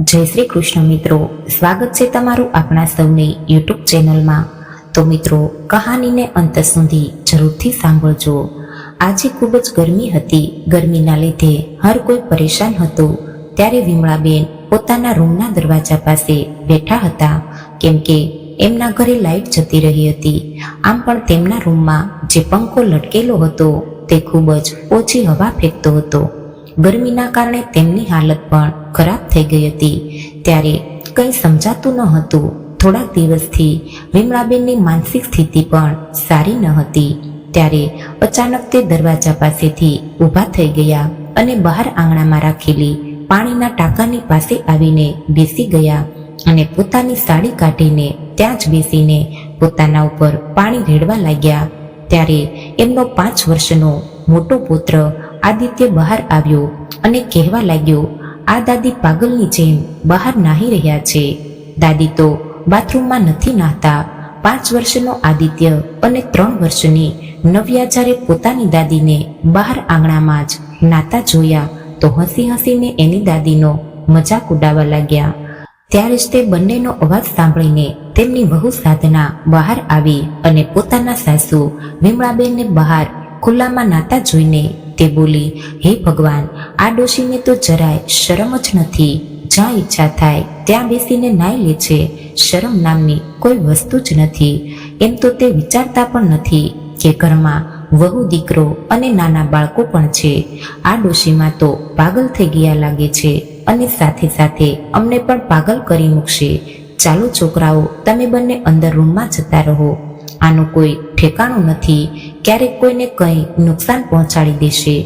જય શ્રી કૃષ્ણ મિત્રો. સ્વાગત છે તમારું આપણા સૌની યુટ્યુબ ચેનલમાં. તો મિત્રો, કહાનીને અંત સુધી જરૂરથી સાંભળજો. આજે ખૂબ જ ગરમી હતી. ગરમીના લીધે હર કોઈ પરેશાન હતું. ત્યારે વિમળાબેન પોતાના રૂમના દરવાજા પાસે બેઠા હતા. કેમ કે એમના ઘરે લાઈટ જતી રહી હતી. આમ પણ તેમના રૂમમાં જે પંખો લટકેલો હતો, તે ખૂબ જ ઓછી હવા ફેંકતો હતો. ગરમીના કારણે તેમની હાલત પણ ખરાબ થઈ ગઈ હતી. ત્યારે કંઈ સમજાતું ન હતું. થોડાક દિવસથી વિમળાબેનની માનસિક સ્થિતિ પણ સારી ન હતી. ત્યારે અચાનક તે દરવાજા પાસેથી ઊભા થઈ ગયા અને બહાર આંગણામાં રાખેલી પાણીના ટાંકાની પાસે આવીને બેસી ગયા અને પોતાની સાડી કાઢીને ત્યાં જ બેસીને પોતાના ઉપર પાણી રેડવા લાગ્યા. ત્યારે એમનો પાંચ વર્ષનો મોટો પુત્ર આદિત્ય બહાર આવ્યો અને કહેવા લાગ્યો, આ દાદી પાગલની જેમ બહાર નાહી રહ્યા છે. દાદી તો બાથરૂમમાં નથી નાહતા. પાંચ વર્ષનો આદિત્ય અને ત્રણ વર્ષની નવ્યા જ્યારે પોતાની દાદીને બહાર આંગણામાં જ નાતા જોયા, તો હસી હસીને એની દાદીનો મજાક ઉડાવવા લાગ્યા. ત્યારે જ તે બંનેનો અવાજ સાંભળીને તેમની વહુ સાધના બહાર આવી અને પોતાના સાસુ વિમળાબેનને બહાર ખુલ્લામાં નાતા જોઈને તે બોલી, હે ભગવાન, આ ડોશીને તો જરાય શરમ જ નથી. જ્યાં ઈચ્છા થાય, ત્યાં બેસીને નાઈ લે છે. શરમ નામની કોઈ વસ્તુ જ નથી. એમ તો તે વિચારતા પણ નથી કે ઘરમાં વહુ દીકરો અને નાના બાળકો પણ છે. આ ડોશીમાં તો પાગલ થઈ ગયા લાગે છે અને સાથે સાથે અમને પણ પાગલ કરી મૂકશે. ચાલો છોકરાઓ, તમે બંને અંદર રૂમમાં જતા રહો. આનું કોઈ ઠેકાણું નથી. ક્યારેક કોઈને કંઈ નુકસાન પહોંચાડી દેશે.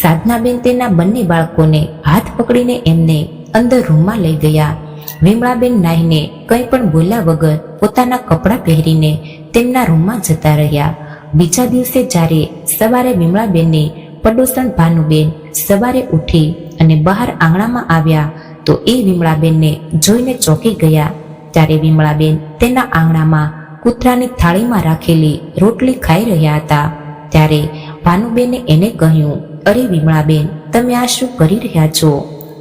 સાધનાબેન તેના બંને બાળકોને હાથ પકડીને એમને અંદર રૂમમાં લઈ ગયા. વિમળાબેન નાહીને કંઈ પણ બોલ્યા વગર પોતાના કપડાં પહેરીને તેમના રૂમમાં જતા રહ્યા. બીજા દિવસે જ્યારે સવારે વિમળાબેનની પડોસણ ભાનુબેન સવારે ઉઠી અને બહાર આંગણામાં આવ્યા, તો એ વિમળાબેનને જોઈને ચોંકી ગયા. ત્યારે વિમળાબેન તેના આંગણામાં કૂતરાની થાળીમાં રાખેલી રોટલી ખાઈ રહ્યા હતા. ત્યારે ભાનુબેને એને કહ્યું, અરે વિમળાબેન, તમે આ શું કરી રહ્યા છો?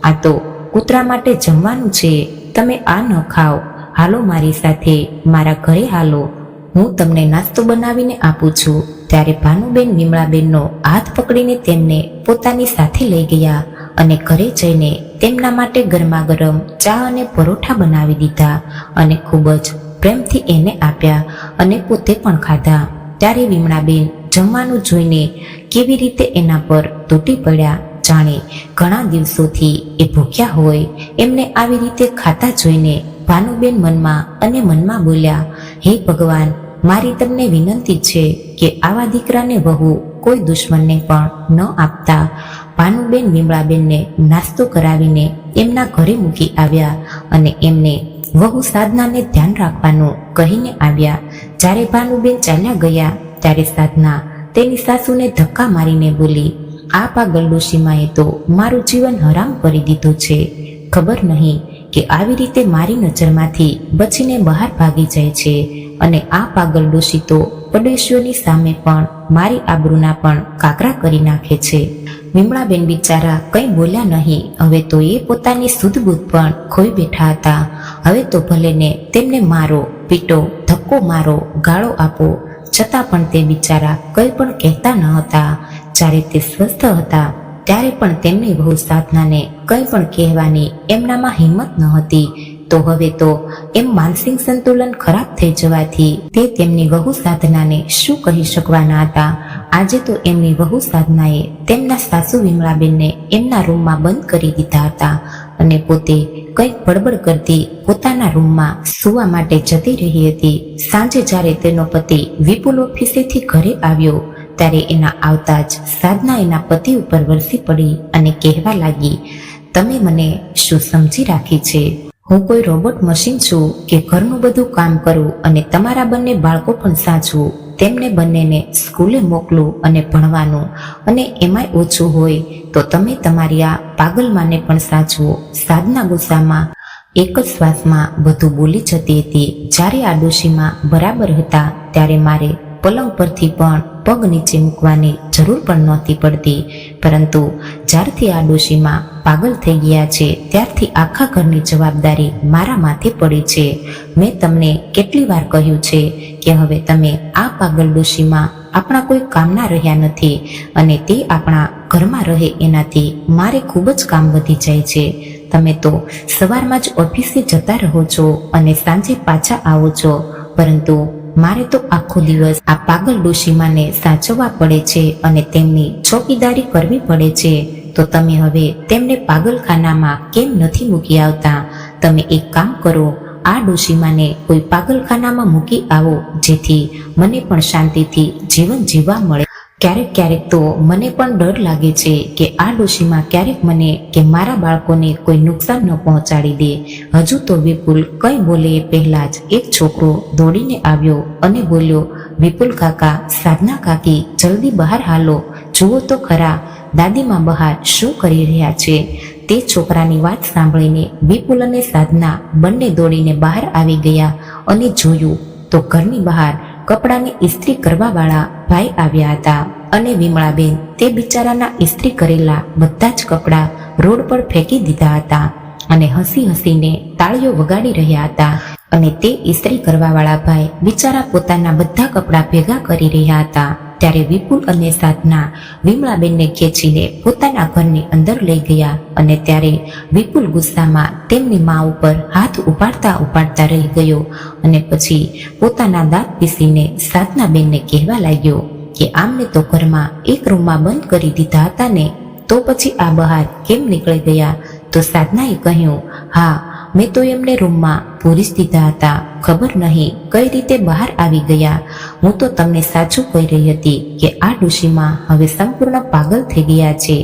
આ તો કૂતરા માટે જમવાનું છે. તમે આ ન ખાઓ. હાલો મારી સાથે, મારા ઘરે હાલો. હું તમને નાસ્તો બનાવીને આપું છું. ત્યારે ભાનુબેન વિમળાબેનનો હાથ પકડીને તેમને પોતાની સાથે લઈ ગયા અને ઘરે જઈને તેમના માટે ગરમા ગરમ ચા અને પરોઠા બનાવી દીધા અને ખૂબ જ પ્રેમથી એને આપ્યા અને પોતે પણ ખાધા. ત્યારે વિમળાબેન જમવાનું જોઈને કેવી રીતે એના પર તૂટી પડ્યા જાણે ઘણા દિવસોથી એ ભૂખ્યા હોય એમને આવી રીતે ખાતા જોઈને ભાનુબેન મનમાં અને મનમાં બોલ્યા, હે ભગવાન, મારી તમને વિનંતી છે કે આવા દીકરાને વહુ કોઈ દુશ્મનને પણ ન આપતા. ભાનુબેન વિમળાબેનને નાસ્તો કરાવીને એમના ઘરે મૂકી આવ્યા અને એમને વહુ સાધનાને ધ્યાન રાખવાનું કહીને આવ્યા. જ્યારે ભાનુબેન ચાલ્યા ગયા, ત્યારે સાધના તેની સાસુને ધક્કા મારીને બોલી, આ પાગલ ડોશીમાએ તો મારું જીવન હરામ કરી દીધું છે. ખબર નહીં કે આવી રીતે મારી નજરમાંથી બચીને બહાર ભાગી જાય છે અને આ પાગલ ડોશી તો પડોશીઓની સામે પણ મારી આબરૂના પણ કાકરા કરી નાખે છે. વિમળાબેન બિચારા કંઈ બોલ્યા નહીં. હવે તો એ પોતાની શુદ્ધ પણ ખોઈ બેઠા હતા. હવે તો ભલે ને તેમને મારો, પીટો, ધક્કો મારો, ગાળો આપો. છતાં પણ તે બિચારા કંઈ પણ કહેતા ન હતા. જ્યારે તે સ્વસ્થ હતા, ત્યારે પણ તેમની બહુ સાધનાને કંઈ પણ કહેવાની એમનામાં હિંમત ન હતી. તો હવે તો એમ માનસિક સંતુલન ખરાબ થઈ જવાથી તે તેમની વહુ સાધનાને શું કહી શકવાના હતા? આજે તો એમની વહુ સાધનાએ તેમના સાસુ વિમળાબેનને એમના રૂમમાં બંધ કરી દીધા હતા અને પોતે કંઈક બડબડ કરતી પોતાના રૂમમાં સુવા માટે જતી રહી હતી. સાંજે જ્યારે તેનો પતિ વિપુલ ઓફિસેથી ઘરે આવ્યો, ત્યારે એના આવતા જ સાધના એના પતિ ઉપર વરસી પડી અને કહેવા લાગી, તમે મને શું સમજી રાખી છે? હું કોઈ રોબોટ મશીન છું કે ઘરનું બધું કામ કરું અને તમારા બંને બાળકો પણ સાચવું તેમને બંનેને સ્કૂલે મોકલું અને ભણવાનું અને એમાંય ઓછું હોય તો તમે તમારી આ પાગલમાને પણ સાચવો. સાધના ગુસ્સામાં, એક જ શ્વાસમાં બધું બોલી જતી હતી. જ્યારે આ ડોશીમાં બરાબર હતા, ત્યારે મારે પલંગ પરથી પણ પગ નીચે મૂકવાની જરૂર પણ નહોતી પડતી. પરંતુ જ્યારથી આ ડોશીમાં પાગલ થઈ ગયા છે, ત્યારથી આખા ઘરની જવાબદારી મારા માથે પડી છે. મેં તમને કેટલી વાર કહ્યું છે કે હવે તમે આ પાગલ ડોશીમાં આપણા કોઈ કામના રહ્યા નથી અને તે આપણા ઘરમાં રહે એનાથી મારે ખૂબ જ કામ વધી જાય છે. તમે તો સવારમાં જ ઓફિસે જતા રહો છો અને સાંજે પાછા આવો છો, પરંતુ મારે તો આખો દિવસ આ પાગલ ડોશીમાને સાચવવા પડે છે અને તેમની ચોકીદારી કરવી પડે છે. તો તમે હવે તેમને પાગલખાનામાં કેમ નથી મૂકી આવતા? તમે એક કામ કરો, આ ડોશીમાને કોઈ પાગલખાનામાં મૂકી આવો, જેથી મને પણ શાંતિથી જીવન જીવવા મળે. ક્યારેક ક્યારેક તો મને પણ ડર લાગે છે કે આ ડોશીમાં ક્યારેક મને કે મારા બાળકોને કોઈ નુકસાન ન પહોંચાડી દે. હજુ તો વિપુલ કંઈ બોલે એ પહેલા જ એક છોકરો દોડીને આવ્યો અને બોલ્યો, વિપુલ કાકા, સાધના કાકી, જલ્દી બહાર હાલો. જુઓ તો ખરા, દાદીમાં બહાર શું કરી રહ્યા છે? તે છોકરાની વાત સાંભળીને વિપુલ અને સાધના બંને દોડીને બહાર આવી ગયા અને જોયું તો ઘરની બહાર કપડાની ઇસ્ત્રી કરવાવાળા ભાઈ આવ્યા હતા અને વિમળાબેન તે બિચારાના ઇસ્ત્રી કરેલા બધા જ કપડાં રોડ પર ફેંકી દીધા હતા અને હસી હસીને તાળીઓ વગાડી રહ્યા હતા અને તે ઇસ્ત્રી કરવાવાળા ભાઈ બિચારા પોતાના બધા કપડાં ભેગા કરી રહ્યા હતા. ત્યારે વિપુલ અને સાધના વિમળાબેનને ખેંચીને પોતાના ઘરની અંદર લઈ ગયા અને ત્યારે વિપુલ ગુસ્સામાં તેમની મા ઉપર હાથ ઉપાડતા ઉપાડતા રહી ગયો અને પછી પોતાના દાંત પીસીને સાધનાબેનને કહેવા લાગ્યો કે આમને તો ઘરમાં એક રૂમમાં બંધ કરી દીધા હતા ને, તો પછી આ બહાર કેમ નીકળી ગયા? તો સાધનાએ કહ્યું, હા, મેં તો એમને રૂમમાં પૂરી દીધા હતા. ખબર નહીં કઈ રીતે બહાર આવી ગયા. હું તો તમને સાચું કહી રહી હતી કે આ ડોશીમાં હવે સંપૂર્ણ પાગલ થઈ ગયા છે.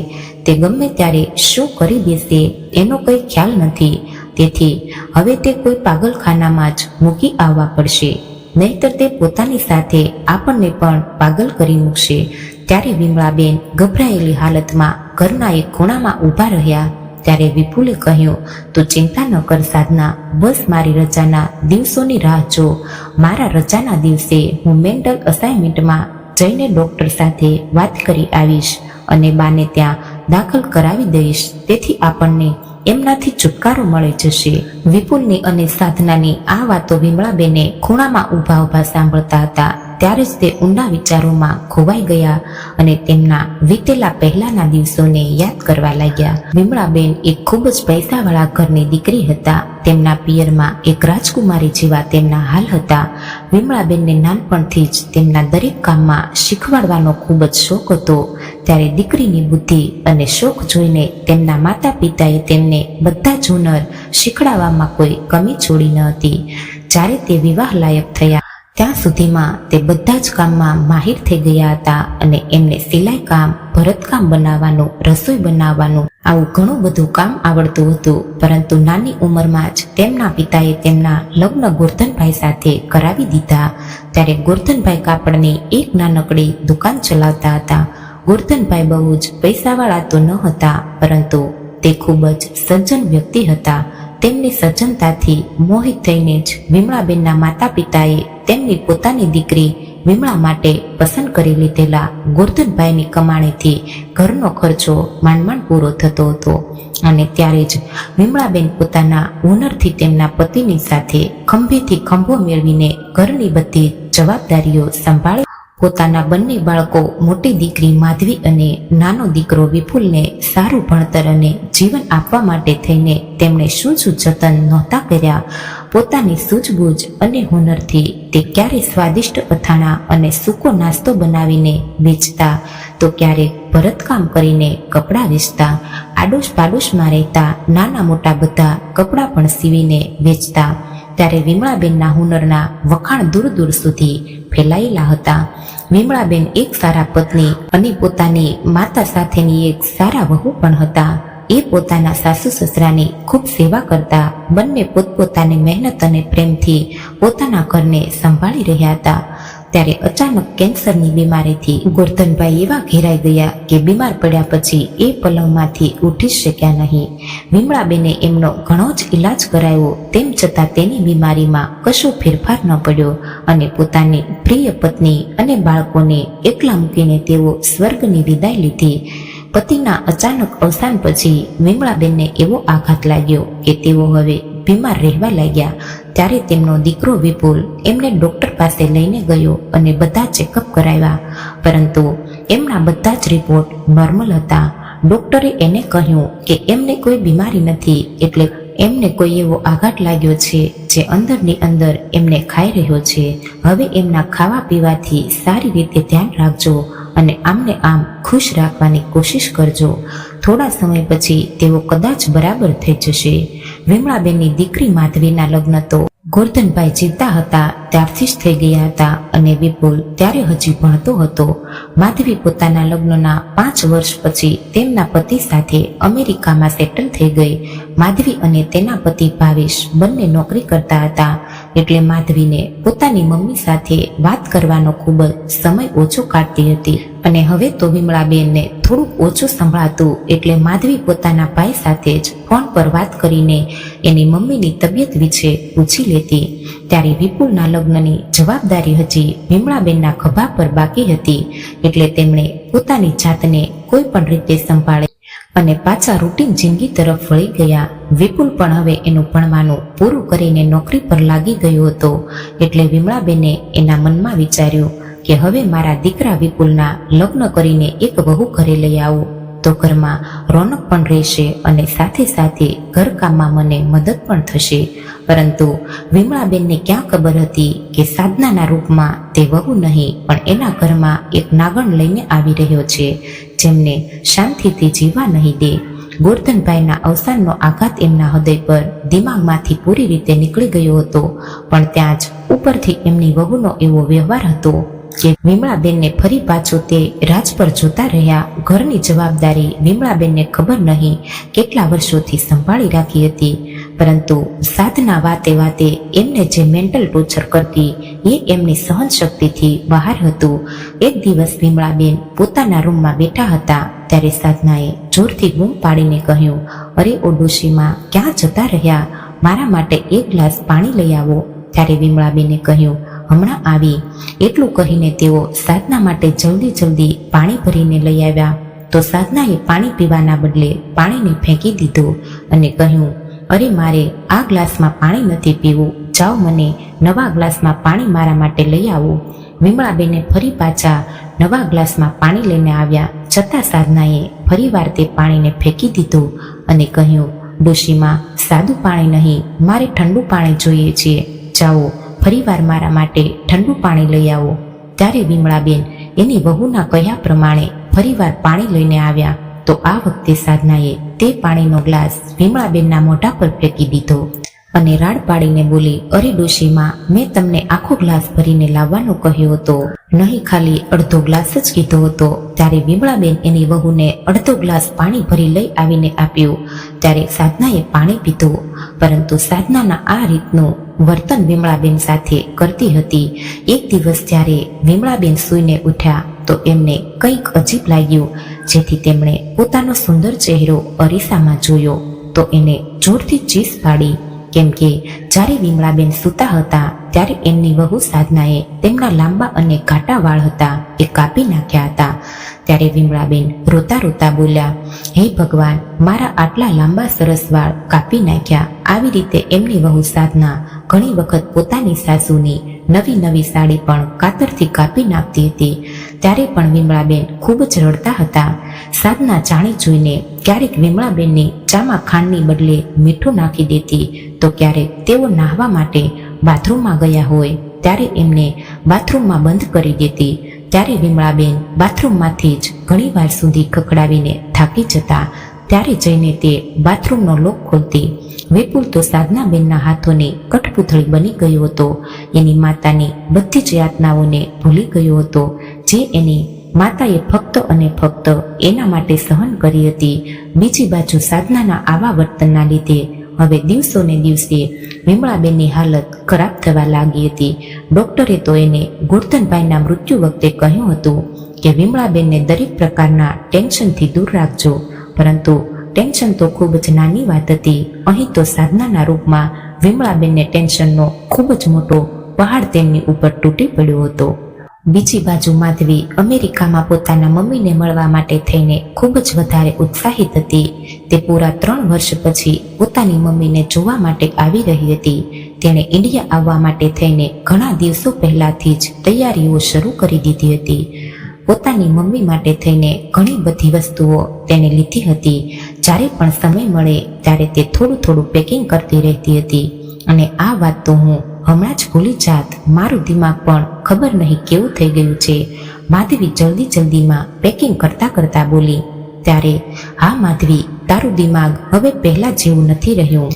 તે ગમે ત્યારે શું કરી દેશે, એનો કંઈ ખ્યાલ નથી. તેથી હવે તે કોઈ પાગલખાનામાં જ મૂકી આવવા પડશે. નહીતર તે પોતાની સાથે આપણને પણ પાગલ કરી મૂકશે. ત્યારે વિમળાબેન ગભરાયેલી હાલતમાં ઘરના એક ખૂણામાં ઊભા રહ્યા ત્યારે વિપુલે કહ્યું, તું ચિંતા ન કર સાધના, બસ મારી રજાના દિવસોની રાહ જો. મારા રજાના દિવસે હું મેન્ટલ અસાઇનમેન્ટમાં જઈને ડૉક્ટર સાથે વાત કરી આવીશ અને બાને ત્યાં દાખલ કરાવી દઈશ. તેથી આપણને એમનાથી છુટકારો મળી જશે. વિપુલની અને સાધનાની આ વાતો વિમળાબેને ખૂણામાં ઊભા ઊભા સાંભળતા હતા. ત્યારે જ તે ઊંડા વિચારોમાં ખોવાઈ ગયા અને તેમના વીતેલા પહેલાના દિવસોને યાદ કરવા લાગ્યા. વિમળાબેન એક ખૂબ જ પૈસાવાળા ઘરની દીકરી હતા. તેમના પિયરમાં એક રાજકુમારી જેવા તેમના હાલ હતા. વિમળાબેનને નાનપણથી જ તેમના દરેક કામમાં શીખવાડવાનો ખૂબ જ શોખ હતો. ત્યારે દીકરીની બુદ્ધિ અને શોખ જોઈને તેમના માતા પિતાએ તેમને બધા જ હુનર શીખડાવવામાં કોઈ કમી છોડી ન હતી. જ્યારે તે વિવાહ લાયક થયા ત્યાં સુધીમાં તે બધા જ કામમાં માહિર થઈ ગયા હતા અને એમને સિલાઈ કામ, ભરતકામ બનાવવાનું, રસોઈ બનાવવાનું, આવું ઘણું બધું કામ આવડતું હતું. પરંતુ નાની ઉંમરમાં જ તેમના પિતાએ તેમના લગ્ન ગોરધનભાઈ સાથે કરાવી દીધા. ત્યારે ગોરધનભાઈ કાપડની એક નાનકડી દુકાન ચલાવતા હતા. ગોરધનભાઈ બહુ જ પૈસાવાળા તો ન હતા, પરંતુ તે ખૂબ જ સજ્જન વ્યક્તિ હતા. તેમની સજ્જનતાથી મોહિત થઈને જ વિમળાબેનના માતા પિતાએ તેમની પોતાની દીકરી વિમળા માટે પસંદ કરી લીધેલા ગોરધનભાઈની કમાણીથી ઘરનો ખર્ચો માંડ માંડ પૂરો થતો હતો. અને ત્યારે જ વિમળાબેન પોતાના હુનરથી તેમના પતિની સાથે ખંભેથી ખંભો મેળવીને ઘરની બધી જવાબદારીઓ સંભાળી પોતાના બંને બાળકો મોટી દીકરી માધવી અને નાનો દીકરો વિપુલને સારું ભણતર અને જીવન આપવા માટે થઈને તેમણે શું શું જતન નહોતા કર્યા, પોતાની સૂઝબૂઝ અને હુનરથી તે ક્યારે સ્વાદિષ્ટ અથાણા અને સૂકો નાસ્તો બનાવીને વેચતા, તો ક્યારેક ભરતકામ કરીને કપડાં વેચતા આડોશ પાડોશમાં રહેતા નાના મોટા બધા કપડાં પણ સીવીને વેચતા. ત્યારે વિમળાબેનના હુનરના વખાણ દૂર દૂર સુધી ફેલાયેલા હતા. વિમળાબેન એક સારા પત્ની અને પોતાની માતા સાથેની એક સારા વહુ પણ હતા. એ પોતાના સાસુ સસરાની ખૂબ સેવા કરતા બંને પોતપોતાની મહેનત અને પ્રેમથી પોતાના ઘરને સંભાળી રહ્યા હતા. ત્યારે અચાનક કેન્સરની બીમારીથી ગોરધનભાઈ એવા ઘેરાઈ ગયા કે બીમાર પડ્યા પછી એ પલંગમાંથી ઉઠી શક્યા નહીં. વિમળાબેને એમનો ઘણો જ ઈલાજ કરાયો, તેમ છતાં તેની બીમારીમાં કશો ફેરફાર ન પડ્યો અને પોતાની પ્રિય પત્ની અને બાળકોને એકલા મૂકીને તેઓ સ્વર્ગની વિદાય લીધી. પતિના અચાનક અવસાન પછી વિમળાબેનને એવો આઘાત લાગ્યો કે તેઓ હવે બીમાર રહેવા લાગ્યા. ત્યારે તેમનો દીકરો વિપુલ એમને ડોક્ટર પાસે લઈને ગયો અને બધા ચેકઅપ કરાવ્યા. પરંતુ એમના બધા જ રિપોર્ટ નોર્મલ હતા. ડોક્ટરે એને કહ્યું કે એમને કોઈ બીમારી નથી, એટલે એમને કોઈ એવો આઘાત લાગ્યો છે જે અંદરની અંદર એમને ખાઈ રહ્યો છે. હવે એમના ખાવા પીવાથી સારી રીતે ધ્યાન રાખજો અને આમને આમ ખુશ રાખવાની કોશિશ કરજો. થોડા સમય પછી તેઓ કદાચ બરાબર થઈ જશે. વિમળાબેનની દીકરી માધવીના લગ્ન તો ગોરધનભાઈ જીવતા હતા, ત્યારથી જ થઈ ગયા હતા અને વિપુલ ત્યારે હજી ભણતો હતો. માધવી પોતાના લગ્નના પાંચ વર્ષ પછી તેમના પતિ સાથે અમેરિકામાં સેટલ થઈ ગઈ. માધવી અને તેના પતિ ભાવેશ બંને નોકરી કરતા હતા. એટલે માધવીને પોતાની મમ્મી સાથે વાત કરવાનો ખૂબ જ સમય ઓછો કાઢતી હતી. અને હવે તો વિમળાબેનને થોડુંક ઓછું સંભળાતું એટલે માધવી પોતાના ભાઈ સાથે જ ફોન પર વાત કરીને એની મમ્મીની તબિયત વિશે પૂછી લેતી. ત્યારે વિપુલના લગ્નની જવાબદારી હજી વિમળાબેનના ખભા પર બાકી હતી એટલે તેમણે પોતાની જાતને કોઈ પણ રીતે સંભાળે અને પાછા રૂટીન જિંદગી તરફ વળી ગયા. વિપુલ પણ હવે એનું ભણવાનું પૂરું કરીને નોકરી પર લાગી ગયો હતો એટલે વિમળાબેને એના મનમાં વિચાર્યું કે હવે મારા દીકરા વિપુલના લગ્ન કરીને એક વહુ ઘરે લઈ આવું. તો ઘરમાં રોનક પણ રહેશે અને સાથે સાથે ઘરકામમાં મને મદદ પણ થશે. પરંતુ વિમળાબેનને ક્યાં ખબર હતી કે સાધનાના રૂપમાં તે વહુ નહીં, પણ એના ઘરમાં એક નાગણ લઈને આવી રહ્યો છે, જેમને શાંતિથી જીવવા નહીં દે. ગોરધનભાઈના અવસાનનો આઘાત એમના હૃદય પર દિમાગમાંથી પૂરી રીતે નીકળી ગયો હતો, પણ ત્યાં જ ઉપરથી એમની વહુનો એવો વ્યવહાર હતો. કે વિમળાબેનને ફરી પાછું તે રાજ પર જોતા રહ્યા. ઘરની જવાબદારી વિમળાબેનને ખબર નહીં કેટલા વર્ષોથી સંભાળી રાખી હતી. પરંતુ સાધના વાતે વાતે એમને જે મેન્ટલ ટોર્ચર કરતી, એ એમની સહન શક્તિથી બહાર હતું. એક દિવસ વિમળાબેન પોતાના રૂમમાં બેઠા હતા. ત્યારે સાધનાએ જોરથી બૂમ પાડીને કહ્યું, અરે ઓ ડોશીમાં ક્યાં જતા રહ્યા? મારા માટે એક ગ્લાસ પાણી લઈ આવો. ત્યારે વિમળાબેને કહ્યું હમણાં આવી. એટલું કહીને તેઓ સાધના માટે જલ્દી જલ્દી પાણી ભરીને લઈ આવ્યા. તો સાધનાએ પાણી પીવાના બદલે પાણીને ફેંકી દીધું અને કહ્યું, અરે મારે આ ગ્લાસમાં પાણી નથી પીવું. જાઓ મને નવા ગ્લાસમાં પાણી મારા માટે લઈ આવો. વિમળાબેને ફરી પાછા નવા ગ્લાસમાં પાણી લઈને આવ્યા. છતાં સાધનાએ ફરીવાર તે પાણીને ફેંકી દીધું અને કહ્યું, ડોશીમાં, સાદું પાણી નહીં. મારે ઠંડુ પાણી જોઈએ છીએ જાઓ. ફરીવાર મારા માટે ઠંડુ પાણી લઈ આવો. ત્યારે વિમળાબેન એની વહુના કહ્યા પ્રમાણે ફરીવાર પાણી લઈને આવ્યા. તો આ વખતે સાધનાએ તે પાણીનો ગ્લાસ વિમળાબેનના મોઢા પર ફેંકી દીધો અને રાડ પાડીને બોલી, અરે ડોશીમાં, મેં તમને આખો ગ્લાસ ભરીને લાવવાનો કહ્યો હતો. નહીં ખાલી અડધો ગ્લાસ જ કીધો હતો. ત્યારે વિમળાબેન એની વહુને અડધો ગ્લાસ પાણી ભરી લઈ આવીને આપ્યું. ત્યારે સાધનાએ પાણી પીધું. પરંતુ સાધનાના આ રીતનું વર્તન વિમળાબેન સાથે કરતી હતી. એક દિવસ જ્યારે વિમળાબેન સૂઈને ઉઠ્યા, તો એમને કંઈક અજીબ લાગ્યું, જેથી તેમણે પોતાનો સુંદર ચહેરો અરીસામાં જોયો. તો એને જોરથી ચીસ પાડી. કેમ કે જ્યારે વિમળાબેન સૂતા હતા, ત્યારે એમની વહુ સાધનાએ તેમના લાંબા અને ઘાટા વાળ હતા એ કાપી નાખ્યા હતા. ત્યારે વિમળાબેન રોતા રોતા બોલ્યા, હે ભગવાન, મારા આટલા લાંબા સરસ વાળ કાપી નાખ્યા. આવી રીતે એમની વહુ સાધના ઘણી વખત પોતાની સાસુની નવી નવી સાડી પણ કાતરથી કાપી નાખતી હતી. ત્યારે પણ વિમળાબેન ખૂબ જ રડતા હતા. સાધના જાણી જોઈને ક્યારેક વિમળાબેનની ચામાં ખાંડની બદલે મીઠું નાખી દેતી તો ક્યારેક તેઓ નાહવા માટે બાથરૂમમાં ગયા હોય, ત્યારે એમને બાથરૂમમાં બંધ કરી દેતી. ત્યારે વિમળાબેન બાથરૂમમાંથી જ ઘણીવાર સુધી ખખડાવીને થાકી જતા. ત્યારે જઈને તે બાથરૂમનો લોક ખોલતી. વિપુલ તો સાધનાબેનના હાથોની કઠપૂતળી બની ગયો હતો. એની માતાની બધી જ યાતનાઓને ભૂલી ગયો હતો, જે એની માતાએ ફક્ત અને ફક્ત એના માટે સહન કરી હતી. બીજી બાજુ સાધનાના આવા વર્તનના લીધે હવે દિવસો ને દિવસે વિમળાબેનની હાલત ખરાબ થવા લાગી હતી. ડોક્ટરે તો એને ગોરધનભાઈના મૃત્યુ વખતે કહ્યું હતું કે, વિમળાબેનને દરેક પ્રકારના ટેન્શનથી દૂર રાખજો, પરંતુ ટેન્શન તો ખૂબ જ નાની વાત હતી. અહીં તો સાધનાના રૂપમાં વિમળાબેનને ટેન્શનનો ખૂબ જ મોટો પહાડ તેમની ઉપર તૂટી પડ્યો હતો. બીજી બાજુ માધવી અમેરિકામાં પોતાના મમ્મીને મળવા માટે થઈને ખૂબ જ વધારે ઉત્સાહિત હતી. તે પૂરા ત્રણ વર્ષ પછી પોતાની મમ્મીને જોવા માટે આવી રહી હતી. તેણે ઇન્ડિયા આવવા માટે થઈને ઘણા દિવસો પહેલાથી જ તૈયારીઓ શરૂ કરી દીધી હતી. પોતાની મમ્મી માટે થઈને ઘણી બધી વસ્તુઓ તેને લીધી હતી. જ્યારે પણ સમય મળે ત્યારે તે થોડું થોડું પેકિંગ કરતી રહેતી હતી. અને આ વાત તો હું હમણાં જ ભૂલી જાત. મારું દિમાગ પણ ખબર નહીં કેવું થઈ ગયું છે. માધવી જલ્દી જલ્દીમાં પેકિંગ કરતા કરતા બોલી, ત્યારે હા માધવી, તારું દિમાગ હવે પહેલા જેવું નથી રહ્યું.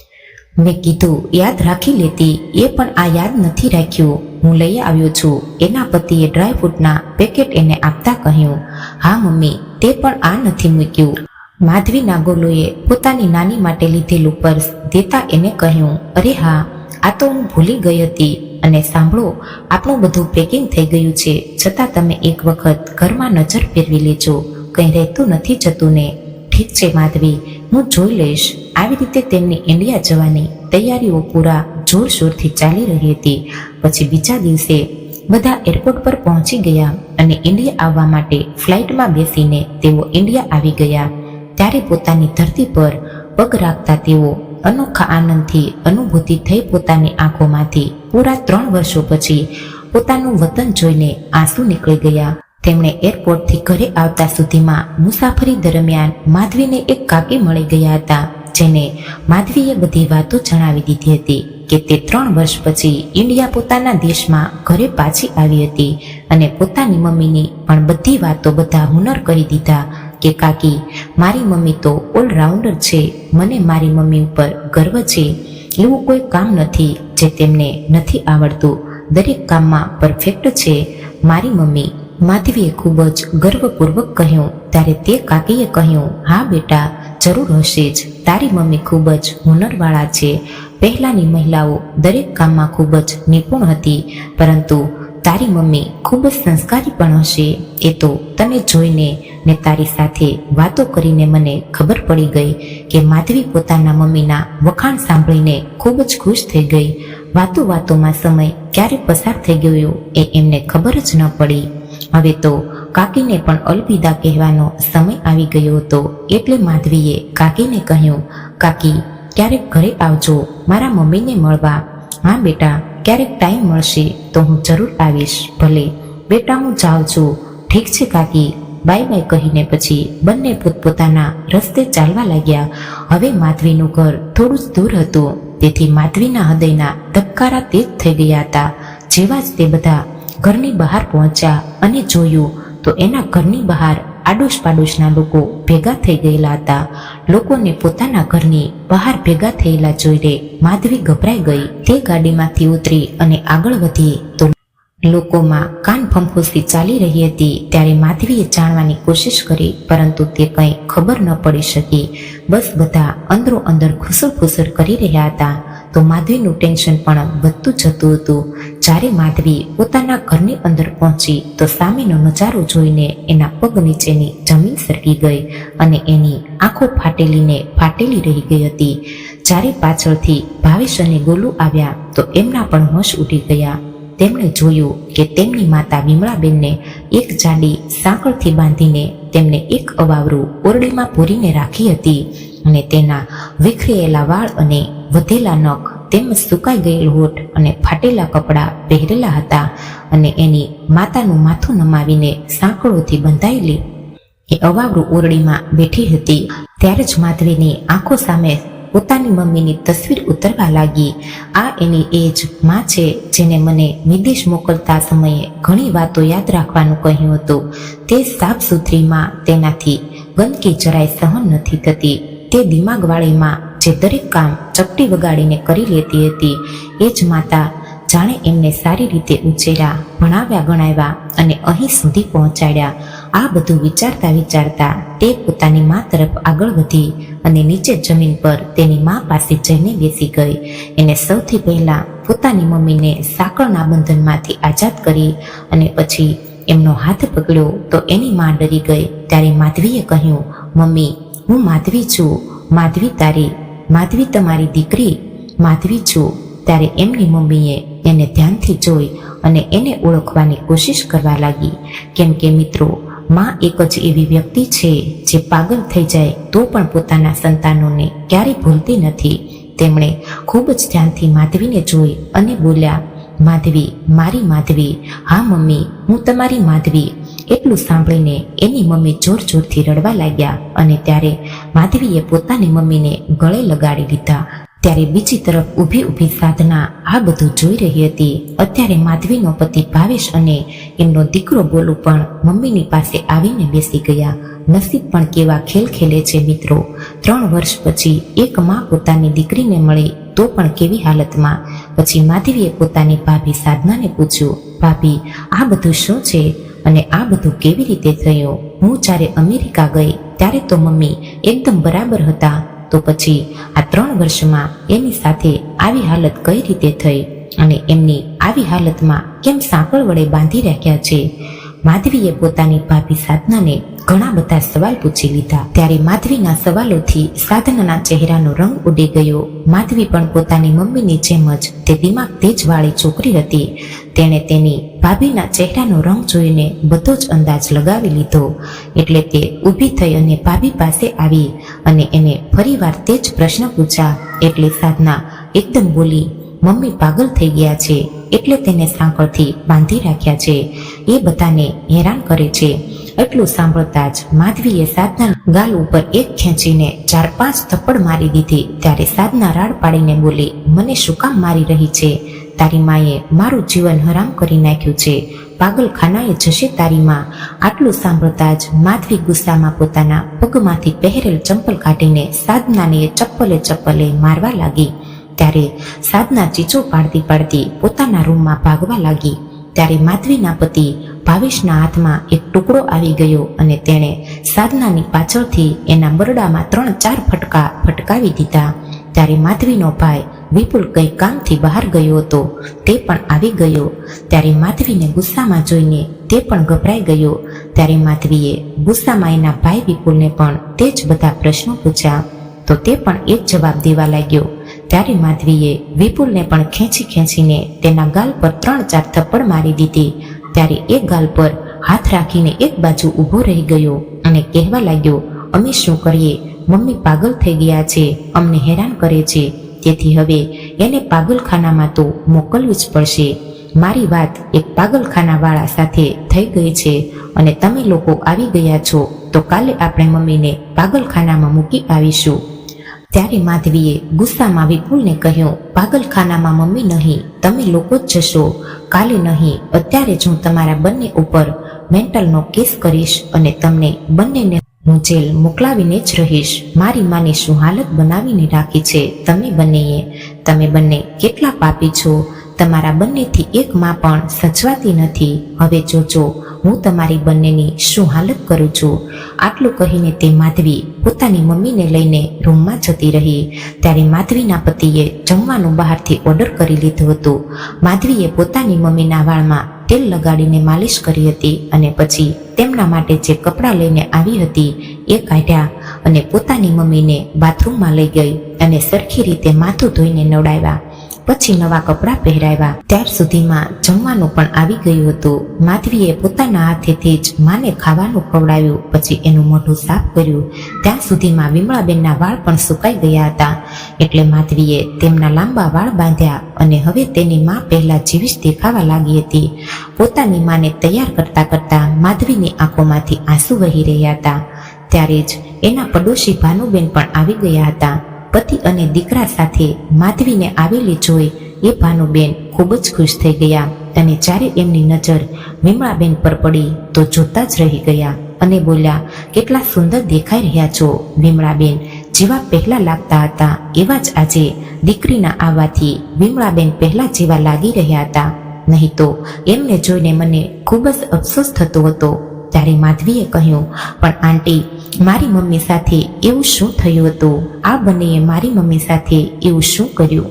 મેં કીધું, યાદ રાખી લેતી, એ પણ આ યાદ નથી રાખ્યું. હું લઈ આવ્યો છું. એના પતિએ ડ્રાયફ્રૂટના પેકેટ એને આપતા કહ્યું, હા મમ્મી, તે પણ આ નથી મૂક્યું. માધવીના નાગોલોએ પોતાની નાની માટે લીધેલું પર્સ દેતા એને કહ્યું, અરે હા, આ તો હું ભૂલી ગઈ હતી. અને સાંભળો, આપણું બધું પેકિંગ થઈ ગયું છે. છતાં તમે એક વખત ઘરમાં નજર ફેરવી લેજો. કંઈ રહેતું નથી જતું ને ઠીક છે માધવી, હું જોઈ લઈશ. આવી રીતે તેમની ઇન્ડિયા જવાની તૈયારીઓ પૂરા જોરશોરથી ચાલી રહી હતી. પછી બીજા દિવસે બધા એરપોર્ટ પર પહોંચી ગયા અને ઇન્ડિયા આવવા માટે ફ્લાઇટમાં બેસીને તેઓ ઇન્ડિયા આવી ગયા. ત્યારે પોતાની ધરતી પર પગ રાખતા તેઓ અનોખા આનંદથી અનુભૂતિ થઈ પોતાની આંખોમાંથી પૂરા ત્રણ વર્ષો પછી પોતાનું વતન જોઈને આંસુ નીકળી ગયા. તેમણે એરપોર્ટથી ઘરે આવતા સુધીમાં મુસાફરી દરમિયાન માધવીને એક કાકી મળી ગયા હતા, જેને માધવીએ બધી વાતો જણાવી દીધી હતી કે તે ત્રણ વર્ષ પછી ઇન્ડિયા પોતાના દેશમાં ઘરે પાછી આવી હતી અને પોતાની મમ્મીની પણ બધી વાતો બધા હુનર કરી દીધા કે કાકી, મારી મમ્મી તો ઓલરાઉન્ડર છે, મને મારી મમ્મી ઉપર ગર્વ છે. એવું કોઈ કામ નથી જે તેમને નથી આવડતું. દરેક કામમાં પરફેક્ટ છે. મારી મમ્મી માધવીએ ખૂબ જ ગર્વપૂર્વક કહ્યું, ત્યારે તે કાકીએ કહ્યું, હા બેટા, જરૂર હશે જ. તારી મમ્મી ખૂબ જ હુનરવાળા છે. પહેલાંની મહિલાઓ દરેક કામમાં ખૂબ જ નિપુણ હતી, પરંતુ તારી મમ્મી ખૂબ જ સંસ્કારી પણ હશે. એ તો તને જોઈને ને તારી સાથે વાતો કરીને મને ખબર પડી ગઈ કે માધવી પોતાના મમ્મીના વખાણ સાંભળીને ખૂબ જ ખુશ થઈ ગઈ. વાતો વાતોમાં સમય ક્યારે પસાર થઈ ગયો એ એમને ખબર જ ન પડી. હવે તો કાકીને પણ અલવિદા કહેવાનો સમય આવી ગયો હતો એટલે માધવીએ કાકીને કહ્યું, કાકી, ક્યારેક ઘરે આવજો, મારા મમ્મીને મળવા. હા, બેટા, ક્યારેક ટાઈમ મળશે તો હું જરૂર આવીશ. ભલે, બેટા, હું જાઉં છું. ઠીક છે, કાકી. બાય બાય કહીને પછી બંને પોતપોતાના રસ્તે ચાલવા લાગ્યા. હવે માધવીનું ઘર થોડું જ દૂર હતું. તેથી માધવીના હૃદયના ધબકારા તેજ થઈ ગયા હતા. જેવા જ તે બધા ઘરની બહાર પહોંચ્યા અને જોયું તો એના ઘરની બહાર આડોશ પાડોશના લોકો ભેગા થઈ ગયેલા હતા. લોકોને પોતાના ઘરની બહાર ભેગા થયેલા જોઈને માધવી ગભરાઈ ગઈ. તે ગાડીમાંથી ઉતરી અને આગળ વધી તો લોકોમાં કાન ફંફૂસી ચાલી રહી હતી ત્યારે માધવીએ જાણવાની કોશિશ કરી, પરંતુ તે કંઈ ખબર ન પડી શકી. બસ બધા અંદરો અંદર ખુસર ખુસર કરી રહ્યા હતા. તો માધવીનું ટેન્શન પણ વધતું જતું હતું. જ્યારે માધવી પોતાના ઘરની અંદર પહોંચી, તો સામેનો નજારો જોઈને એના પગ નીચેની જમીન સરકી ગઈ અને એની આંખો ફાટેલીને ફાટેલી રહી ગઈ હતી. જ્યારે પાછળથી ભાવેશ અને ગોલુ આવ્યા, તો એમના પણ હોશ ઉડી ગયા. તેમણે જોયું કે તેમની માતા વિમળાબેનને એક જાડી સાંકળથી બાંધીને તેમને એક અવાવરું ઓરડીમાં પૂરીને રાખી હતી અને તેના વિખરેલા વાળ અને વધેલા નખ તેમજ સુકાઈ ગયેલ હોઠ અને ફાટેલા કપડાં પહેરેલા હતા અને એની માતાનું માથું નમાવીને સાંકળોથી બંધાયેલી એ અવાવરું ઓરડીમાં બેઠી હતી. ત્યારે જ માધવીની આંખો સામે પોતાની મમ્મીની તસવીર ઉતરવા લાગી. આ એની એ જ માં છે, જેને મને વિદેશ મોકલતા સમયે ઘણી વાતો યાદ રાખવાનું કહ્યું હતું. તે સાફ સુથરીમાં તેનાથી ગંદકી જરાય સહન નથી થતી. તે દિમાગવાળીમાં જે દરેક કામ ચપટી વગાડીને કરી લેતી હતી એ જ માતા જાણે એમને સારી રીતે ઉછેર્યા, ભણાવ્યા, ગણાવ્યા અને અહીં સુધી પહોંચાડ્યા. આ બધું વિચારતા વિચારતા તે પોતાની મા તરફ આગળ વધી અને નીચે જમીન પર તેની મા પાસે જઈને બેસી ગઈ. એને સૌથી પહેલા પોતાની મમ્મીને સાંકળના બંધનમાંથી આઝાદ કરી અને પછી એમનો હાથ પકડ્યો તો એની મા ડરી ગઈ. ત્યારે માધવીએ કહ્યું, મમ્મી, હું માધવી છું. માધવી તારી, માધવી તમારી દીકરી, માધવી છું. ત્યારે એમની મમ્મીએ એને ધ્યાનથી જોઈ અને એને ઓળખવાની કોશિશ કરવા લાગી. કેમ કે મિત્રો માં એક જ એવી વ્યક્તિ છે જે પાગલ થઈ જાય તો પણ પોતાના સંતાનોને ક્યારેય ભૂલતી નથી. તેમણે ખૂબ જ ધ્યાનથી માધવીને જોઈ અને બોલ્યા, માધવી, મારી માધવી, હા મમ્મી, હું તમારી માધવી. એટલું સાંભળીને એની મમ્મી જોર જોરથી રડવા લાગ્યા અને ત્યારે માધવીએ પોતાની મમ્મીને ગળે લગાડી લીધા ત્યારે બીજી તરફ ઊભી ઊભી સાધના આ બધું જોઈ રહી હતી. અત્યારે માધવીનો પતિ ભાવેશ અને એમનો દીકરો બોલુ પણ મમ્મીની પાસે આવીને બેસી ગયા. નસીબ પણ કેવા ખેલ ખેલે છે મિત્રો. ત્રણ વર્ષ પછી એક માં પોતાની દીકરીને મળી તો પણ કેવી હાલતમાં. પછી માધવીએ પોતાની ભાભી સાધનાને પૂછ્યું, ભાભી, આ બધું શું છે? અને આ બધું કેવી રીતે થયું? હું જ્યારે અમેરિકા ગઈ ત્યારે તો મમ્મી એકદમ બરાબર હતા. તો પછી આ ત્રણ વર્ષમાં એની સાથે આવી હાલત કઈ રીતે થઈ અને એમની આવી હાલતમાં કેમ સાંકળ વડે બાંધી રાખ્યા છે? માધવીએ પોતાની ભાભી સાધનાને ઘણા બધા સવાલ પૂછી લીધા. ત્યારે માધવીના સવાલોથી સાધનાના ચહેરાનો રંગ ઉડી ગયો. માધવી પણ પોતાની મમ્મીની જેમ જ તે દિમાગ તેજ વાળી છોકરી હતી. તેણે તેની ભાભીના ચહેરાનો રંગ જોઈને બધો જ અંદાજ લગાવી લીધો. એટલે તે ઊભી થઈ અને ભાભી પાસે આવી અને એને ફરીવાર તે જ પ્રશ્ન પૂછ્યા. એટલે સાધના એકદમ બોલી, મમ્મી પાગલ થઈ ગયા છે. એટલે તેને સાંકળથી બાંધી રાખ્યા છે. એ બધાને હેરાન કરે છે. એટલું સાંભળતા જ માધવીએ સાધના ગાલ ઉપર એક ખેંચીને ચાર પાંચ થપ્પડ મારી દીધી. ત્યારે સાધના રાડ પાડીને બોલી, મને શું કામ મારી રહી છે? તારી માએ મારું જીવન હરામ કરી નાખ્યું છે. પાગલખાનાએ જશે તારી માં આટલું સાંભળતા જ માધવી ગુસ્સામાં પોતાના પગમાંથી પહેરેલ ચંપલ કાઢીને સાધનાને ચપ્પલે ચપ્પલે મારવા લાગી. ત્યારે સાધના ચીચો પાડતી પાડતી પોતાના રૂમમાં ભાગવા લાગી. ત્યારે માધવીના પતિ ભાવેશના હાથમાં એક ટુકડો આવી ગયો અને તેણે સાધનાની પાછળથી એના બરડામાં ત્રણ ચાર ફટકા ફટકાવી દીધા. ત્યારે માધવીનો ભાઈ વિપુલ કંઈ કામથી બહાર ગયો હતો. તે પણ આવી ગયો. ત્યારે માધવીને ગુસ્સામાં જોઈને તે પણ ગભરાઈ ગયો. ત્યારે માધવીએ ગુસ્સામાં એના ભાઈ વિપુલને પણ તે જ બધા પ્રશ્નો પૂછ્યા. તો તે પણ એક જવાબ દેવા લાગ્યો. ત્યારે માધવીએ વિપુલને પણ ખેંચી ખેંચીને તેના ગાલ પર ત્રણ ચાર થપ્પડ મારી દીધી. ત્યારે એક ગાલ પર હાથ રાખીને એક બાજુ ઊભો રહી ગયો અને કહેવા લાગ્યો, અમે શું કરીએ? મમ્મી પાગલ થઈ ગયા છે. અમને હેરાન કરે છે. તેથી હવે એને પાગલખાનામાં તો મોકલવું જ પડશે. મારી વાત એક પાગલખાનાવાળા સાથે થઈ ગઈ છે અને તમે લોકો આવી ગયા છો, તો કાલે આપણે મમ્મીને પાગલખાનામાં મૂકી આવીશું. ત્યારે માધવીએ ગુસ્સામાં વિપુલને કહ્યું, પાગલખાનામાં મમ્મી નહીં, તમે લોકો જ જશો. કાલે નહીં, અત્યારે જ હું તમારા બંને ઉપર મેન્ટલનો કેસ કરીશ અને તમને બંનેને હું જેલ મોકલાવીને જ રહીશ. મારી માની શું હાલત બનાવીને રાખી છે? તમે બંનેએ, તમે બંને કેટલા પાપી છો? તમારા બંનેથી એક માં પણ સચવાતી નથી. હવે જોજો, હું તમારી બંનેની શું હાલત કરું છું? આટલું કહીને તે માધવી પોતાની મમ્મીને લઈને રૂમમાં જતી રહી. ત્યારે માધવીના પતિએ જમવાનું બહારથી ઓર્ડર કરી લીધું હતું. માધવીએ પોતાની મમ્મીના વાળમાં તેલ લગાડીને માલિશ કરી હતી અને પછી તેમના માટે જે કપડાં લઈને આવી હતી એ કાઢ્યા અને પોતાની મમ્મીને બાથરૂમમાં લઈ ગઈ અને સરખી રીતે માથું ધોઈને નવડાવ્યા. પછી નવા કપડાં પહેરાવ્યા. ત્યાર સુધીમાં જમવાનું પણ આવી ગયું હતું. માધવીએ પોતાના હાથેથી જ માને ખાવાનું ખવડાવ્યું, પછી એનું મોઢું સાફ કર્યું. ત્યાં સુધીમાં વિમળાબેનના વાળ પણ સુકાઈ ગયા હતા. એટલે માધવીએ તેમના લાંબા વાળ બાંધ્યા અને હવે તેની માં પહેલા જીવીશ દેખાવા લાગી હતી. પોતાની માને તૈયાર કરતા કરતા માધવીની આંખોમાંથી આંસુ વહી રહ્યા હતા. ત્યારે જ એના પડોશી ભાનુબેન પણ આવી ગયા હતા. પતિ અને દીકરા સાથે માધવીને આવેલી જોઈ એ ભાનુબેન ખૂબ જ ખુશ થઈ ગયા. અને જ્યારે એમની નજર વિમળાબેન પર પડી તો જોતા જ રહી ગયા અને બોલ્યા, કેટલા સુંદર દેખાઈ રહ્યા છો વિમળાબેન. જેવા પહેલા લાગતા હતા, એવા જ આજે દીકરીના આવવાથી વિમળાબેન પહેલા જેવા લાગી રહ્યા હતા. નહીં તો એમને જોઈને મને ખૂબ જ અફસોસ થતો હતો. ત્યારે માધવીએ કહ્યું, પણ આંટી મારી મમ્મી સાથે એવું શું થયું હતું? આ બંનેએ મારી મમ્મી સાથે એવું શું કર્યું?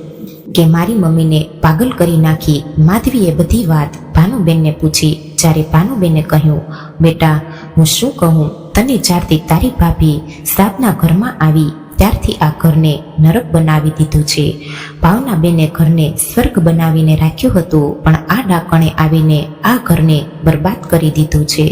કે મારી મમ્મીને પાગલ કરી નાખી માધવીએ બધી વાત ભાનુબેનને પૂછી. જ્યારે ભાનુબેને કહ્યું, બેટા, હું શું કહું? તને જ્યારથી તારી ભાભી સાપના ઘરમાં આવી ત્યારથી આ ઘરને નરક બનાવી દીધું છે. ભાવનાબેને ઘરને સ્વર્ગ બનાવીને રાખ્યું હતું, પણ આ ડાકણે આવીને આ ઘરને બરબાદ કરી દીધું છે.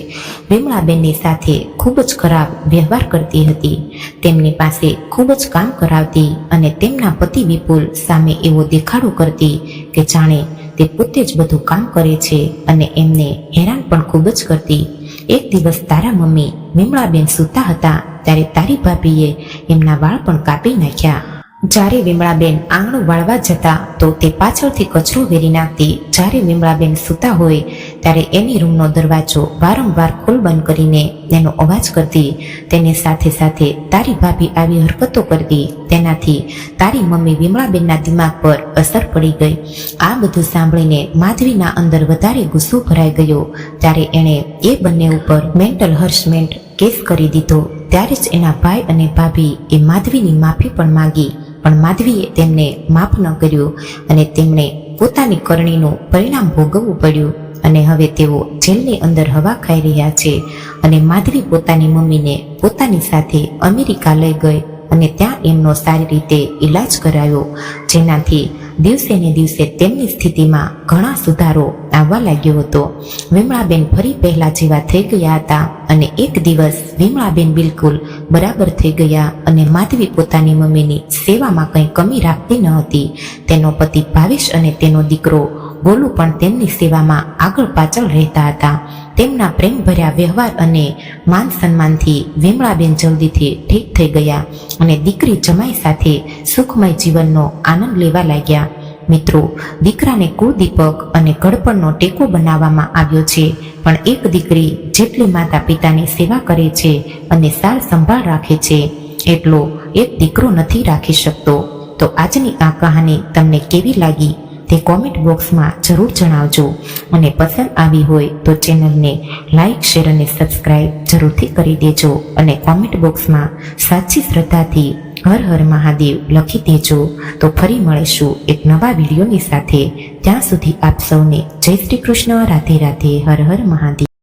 વિમળાબેનની સાથે ખૂબ જ ખરાબ વ્યવહાર કરતી હતી. તેમની પાસે ખૂબ જ કામ કરાવતી અને તેમના પતિ વિપુલ સામે એવો દેખાડો કરતી કે જાણે તે પોતે જ બધું કામ કરે છે અને એમને હેરાન પણ ખૂબ જ કરતી એક દિવસ તારા મમ્મી વિમળાબેન સૂતા હતા ત્યારે તારી ભાભીએ એમના વાળ પણ કાપી નાખ્યા. જ્યારે વિમળાબેન આંગણું વાળવા જતા તો તે પાછળથી કચરો વેરી નાખતી જ્યારે વિમળાબેન સૂતા હોય ત્યારે એની રૂમનો દરવાજો વારંવાર ખોલ બંધ કરીને એનો અવાજ કરતી. તેની સાથે સાથે તારી ભાભી આવી હરકતો કરતી. તેનાથી તારી મમ્મી વિમળાબેનના દિમાગ પર અસર પડી ગઈ. આ બધું સાંભળીને માધવીના અંદર વધારે ગુસ્સો ભરાઈ ગયો. ત્યારે એણે એ બંને ઉપર મેન્ટલ હર્ષમેન્ટ કેસ કરી દીધો. ત્યારે જ એના ભાઈ અને ભાભી એ માધવીની માફી પણ માંગી. પણ માધવીએ તેમને માફ ન કર્યું અને તેમણે પોતાની કરણીનું પરિણામ ભોગવવું પડ્યું. અને હવે તેઓ જેલની અંદર હવા ખાઈ રહ્યા છે અને માધવી પોતાની મમ્મીને પોતાની સાથે અમેરિકા લઈ ગઈ. અને ત્યાં એમનો સારી રીતે ઈલાજ કરાયો. જેનાથી દિવસે ને દિવસે તેમની સ્થિતિમાં ઘણા સુધારો આવવા લાગ્યો હતો. વિમળાબેન ફરી પહેલા જેવા થઈ ગયા હતા અને એક દિવસ વિમળાબેન બિલકુલ બરાબર થઈ ગયા અને માધવી પોતાની મમ્મીની સેવામાં કંઈ કમી રાખતી ન હતી. તેનો પતિ ભાવેશ અને તેનો દીકરો ગોલુ પણ તેમની સેવામાં આગળ પાછળ રહેતા હતા. તેમના પ્રેમભર્યા વ્યવહાર અને માન સન્માનથી વિમળાબેન જલ્દીથી ઠીક થઈ ગયા અને દીકરી જમાઈ સાથે સુખમય જીવનનો આનંદ લેવા લાગ્યા. મિત્રો, દીકરાને કુળદીપક અને ગળપણનો ટેકો બનાવવામાં આવ્યો છે, પણ એક દીકરી જેટલી માતા પિતાની સેવા કરે છે અને સાર સંભાળ રાખે છે, એટલો એક દીકરો નથી રાખી શકતો. તો આજની આ કહાની તમને કેવી લાગી? તે કોમેન્ટ બોક્સમાં જરૂર જણાવજો. અને પસંદ આવી હોય તો ચેનલને લાઈક શેર અને સબસ્ક્રાઇબ જરૂરથી કરી દેજો. અને કોમેન્ટ બોક્સમાં સાચી શ્રદ્ધાથી હર હર મહાદેવ લખી દેજો. તો ફરી મળીશું એક નવા વિડીયોની સાથે. ત્યાં સુધી આપ સૌને જય શ્રી કૃષ્ણ, રાધે રાધે, હર હર મહાદેવ.